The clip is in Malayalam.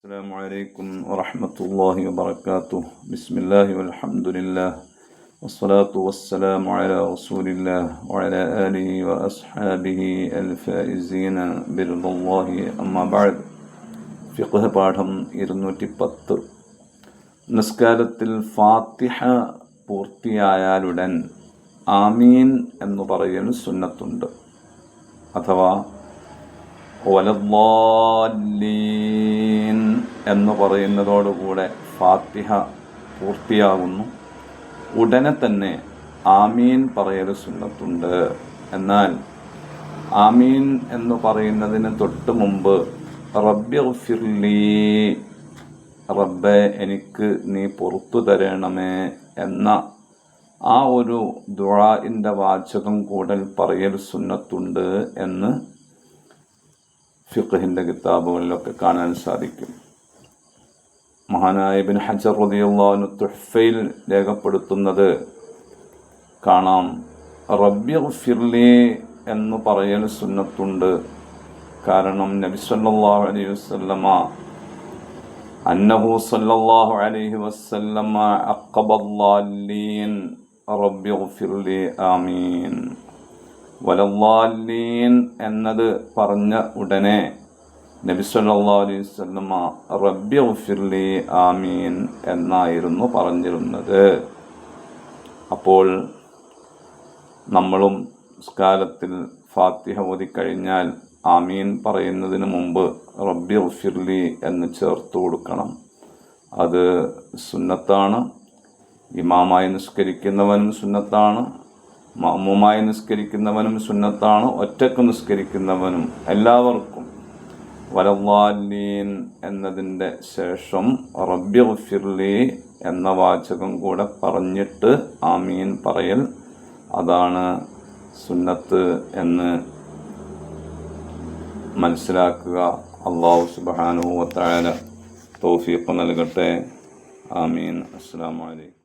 السلام عليكم ورحمة الله وبركاته بسم الله والحمد لله والصلاة والسلام على رسول الله وعلى آله وأصحابه الفائزين برضا الله أما بعد ഫിഖ് പാഠം ഇരുന്നൂറ്റി പത്ത് നിസ്കാരത്തിൽ ഫാത്തിഹ പൂർത്തിയായാലുടൻ ആമീൻ എന്ന് പറയൽ സുന്നത്തുണ്ട് അഥവാ എന്ന് പറയുന്നതോടുകൂടെ ഫാത്തിഹ പൂർത്തിയാകുന്നു. ഉടനെ തന്നെ ആമീൻ പറയൽ സുന്നത്തുണ്ട്. എന്നാൽ ആമീൻ എന്ന് പറയുന്നതിന് തൊട്ട് മുമ്പ് റബ്ബി ഫിർലി റബ്ബെ എനിക്ക് നീ പുറത്തു തരണമേ എന്ന ആ ഒരു ദുഴാഇന്റെ വാചകം കൂടൽ പറയൽ സുന്നത്തുണ്ട് എന്ന് ഫിഖഹിന്റെ കിതാബുകളിലൊക്കെ കാണാൻ സാധിക്കും. മഹാനായ ബിൻ ഹജർ റതിയുള്ളവന് തുഹ്ഫയിൽ രേഖപ്പെടുത്തുന്നത് കാണാം. റബ്യ ഫിർലി എന്ന് പറയൽ സുന്നത്തുണ്ട്. കാരണം നബി സല്ലാഹു അലൈഹി വസല്ലമ അന്നഹു സല്ലാഹു അലൈഹി വസല്ലമ അക്കബല്ലീൻ റബ്യ ഫിർലി ആമീൻ. വലല്ലാലീൻ എന്നത് പറഞ്ഞ ഉടനെ നബി സല്ലാ അലൈഹി ഉഫിർലി ആമീൻ എന്നായിരുന്നു പറഞ്ഞിരുന്നത്. അപ്പോൾ നമ്മളും സ്കാലത്തിൽ ഫാത്തിഹ ഓതി കഴിഞ്ഞാൽ ആമീൻ പറയുന്നതിന് മുമ്പ് റബ്ബി ഉഫിർലി എന്ന് ചേർത്ത് കൊടുക്കണം. അത് സുന്നത്താണ്. ഇമാമായി നിസ്കരിക്കുന്നവനും സുന്നത്താണ്. മമ്മുമായി നിസ്കരിക്കുന്നവനും സുന്നത്താണ് ഒറ്റയ്ക്ക് നിസ്കരിക്കുന്നവനും എല്ലാവർക്കും. വലവാലീൻ എന്നതിന്റെ ശേഷം റബ്ബി എന്ന വാചകം കൂടെ പറഞ്ഞിട്ട് ആമീൻ പറയൽ. അതാണ് സുന്നത്ത് എന്ന് മനസ്സിലാക്കുക. അള്ളാഹു സുബാനുവത്തായ തൗഫീഖ് നൽകട്ടെ. ആമീൻ. അസ്സാം വലൈക്കും